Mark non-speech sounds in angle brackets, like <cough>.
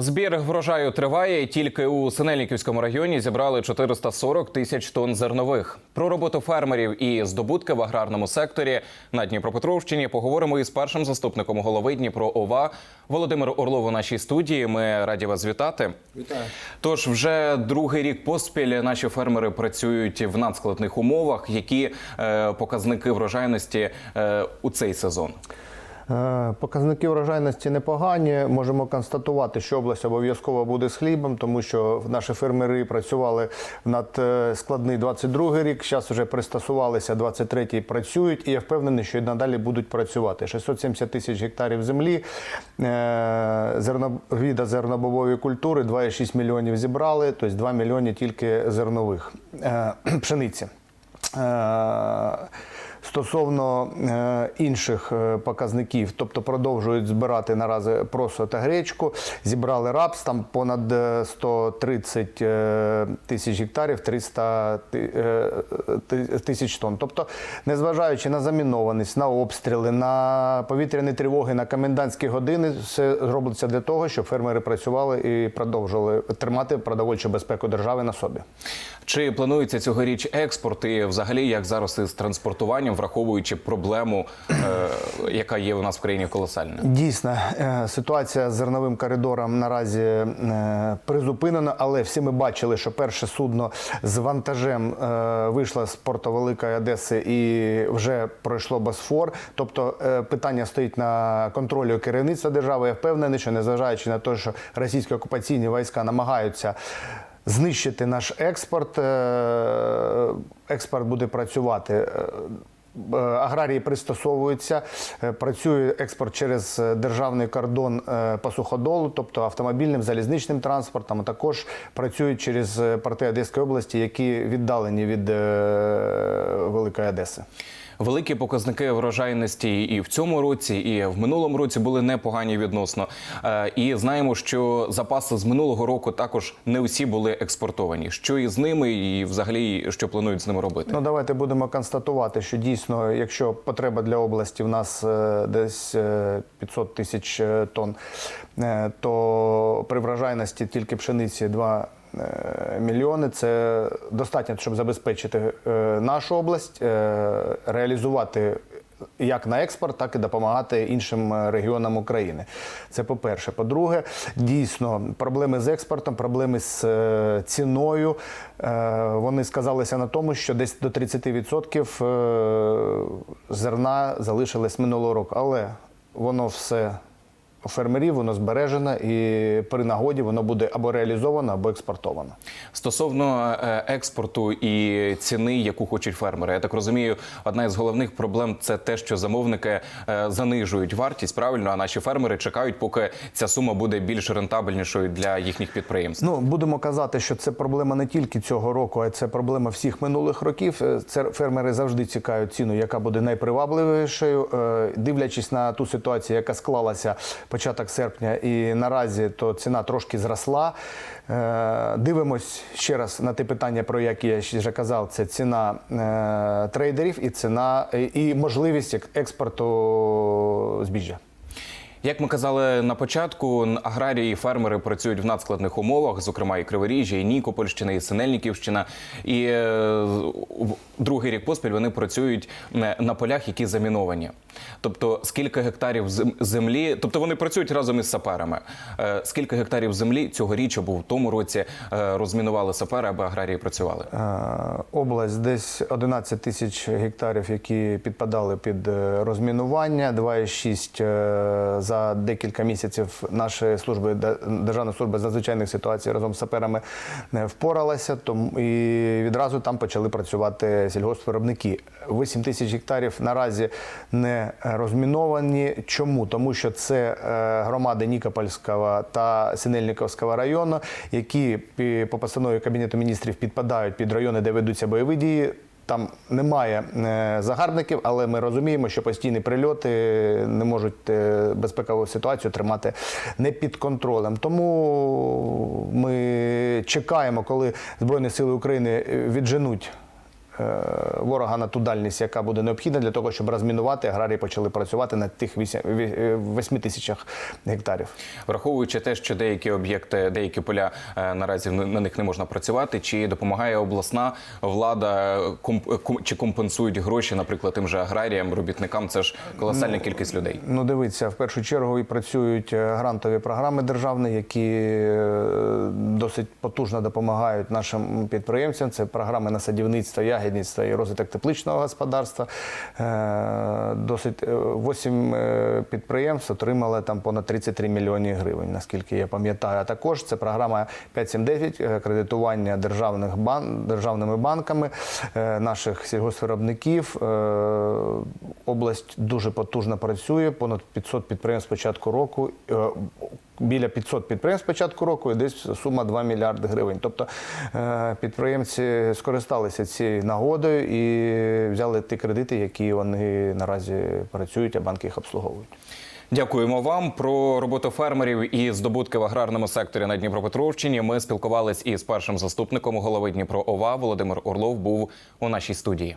Збір врожаю триває. Тільки у Синельниківському районі зібрали 440 тисяч тонн зернових. Про роботу фермерів і здобутки в аграрному секторі на Дніпропетровщині поговоримо із першим заступником голови Дніпро ОВА Володимир Орлов у нашій студії. Ми раді вас вітати. Вітаю. Тож вже другий рік поспіль наші фермери працюють в надскладних умовах. Які е, показники врожайності е, у цей сезон? Е, Показники врожайності непогані. Можемо констатувати, що область обов'язково буде з хлібом, тому що наші фермери працювали над е, складний 22 рік. Зараз вже пристосувалися 23-й працюють, і я впевнений, що і надалі будуть працювати. 670 тисяч гектарів землі, е, зерновіда зернобобові культури, 2,6 мільйонів зібрали, тобто 2 мільйони тільки зернових <clears throat> пшениці. Стосовно е, інших е, показників, тобто продовжують збирати наразі просо та гречку, зібрали рапс, там понад е, 130 е, тисяч гектарів, 300 ти- е, ти- тисяч тонн. Тобто, незважаючи на замінованість, на обстріли, на повітряні тривоги, на комендантські години, все робиться для того, щоб фермери працювали і продовжували тримати продовольчу безпеку держави на собі. Чи планується цьогоріч експорт і взагалі як зараз із транспортуванням, враховуючи проблему, е, яка є у нас в країні колосальна? Дійсно, е, ситуація з зерновим коридором наразі е, призупинена, але всі ми бачили, що перше судно з вантажем вийшло з порту Великої Одеси і вже пройшло Босфор. Тобто питання стоїть на контролі керівництва держави. Я впевнений, що незважаючи на те, що російські окупаційні війська намагаються. Знищити наш експорт, експорт буде працювати. Е, Аграрії пристосовуються, е, працює експорт через е, державний кордон по суходолу, тобто автомобільним, залізничним транспортом, а також працюють через порти Одеської області, які віддалені від Великої Одеси. Великі показники врожайності і в цьому році, і в минулому році були непогані відносно. І знаємо, що запаси з минулого року також не усі були експортовані. Що із ними, і взагалі що планують з ними робити? Ну давайте будемо констатувати, що дійсно, якщо потреба для області в нас е, десь е, 500 тисяч е, тонн, е, то при врожайності тільки пшениці 2 е, мільйони це достатньо, щоб забезпечити е, нашу область, е, реалізувати. Як на експорт, так і допомагати іншим е, регіонам України. Це по-перше. По-друге, дійсно, проблеми з експортом, проблеми з е, ціною. е, Вони сказалися на тому, що десь до 30% е, зерна залишилось минулого року. Але воно все фермерів, воно збережено і при нагоді воно буде або реалізовано, або експортовано. Стосовно е, експорту і ціни, яку хочуть фермери, я так розумію, одна із головних проблем це те, що замовники е, занижують вартість правильно, а наші фермери чекають, поки ця сума буде більш рентабельнішою для їхніх підприємств. Ну будемо казати, що це проблема не тільки цього року, а це проблема всіх минулих років. Е, Це фермери завжди цікають ціну, яка буде найпривабливішою, дивлячись на ту ситуацію, яка склалася початок серпня, і наразі то ціна трошки зросла. Е, Дивимось ще раз на те питання, про яке я ще казав. Це ціна е, трейдерів і ціна і можливість ек- експорту збіжжя. Як ми казали на початку, аграрії і фермери працюють в надскладних умовах, зокрема і Криворіжжя, і Нікопольщина, і Синельниківщина. І е, другий рік поспіль вони працюють на полях, які заміновані. Тобто, скільки гектарів землі, тобто вони працюють разом із саперами. Е, Скільки гектарів землі цьогоріч або в тому році е, розмінували сапери, аби аграрії працювали? Область десь 11 тисяч гектарів, які підпадали під розмінування. 2,6 е, за декілька місяців наші служби Державна служба з надзвичайних ситуацій разом з саперами не впоралася. Тому і відразу там почали працювати сільгоспвиробники. 8 тисяч гектарів наразі не розміновані. Чому? Тому що це е, громади Нікопольського та Синельниковського району, які по постанові Кабінету міністрів підпадають під райони, де ведуться бойові дії. Там немає е, загарбників, але ми розуміємо, що постійні прильоти не можуть е, безпекову ситуацію тримати не під контролем. Тому ми чекаємо, коли Збройні Сили України відженуть ворога на ту дальність, яка буде необхідна для того, щоб розмінувати, аграрії почали працювати на тих 8 тисячах гектарів. Враховуючи те, що деякі об'єкти, деякі поля е, наразі на них не можна працювати, чи допомагає обласна влада комп- чи компенсують гроші, наприклад, тим же аграріям, робітникам? Це ж колосальна кількість людей. Ну, дивіться, в першу чергу і працюють е, грантові програми державні, які е, досить потужно допомагають нашим підприємцям. Це програми на садівництво, ягідництво і розвиток тепличного господарства. Е, Досить 8 підприємств отримали там понад 33 мільйони гривень, наскільки я пам'ятаю. А також це програма 579 е, кредитування державних бан державними банками е, наших сільгоспвиробників. Е, Область дуже потужно працює. Понад 500 підприємств з початку року. Біля 500 підприємств початку року і десь сума 2 мільярди гривень. Тобто е, підприємці скористалися цією нагодою і взяли ті кредити, які вони наразі працюють, а банки їх обслуговують. Дякуємо вам про роботу фермерів і здобутки в аграрному секторі на Дніпропетровщині. Ми спілкувались із першим заступником голови Дніпро ОВА Володимир Орлов був у нашій студії.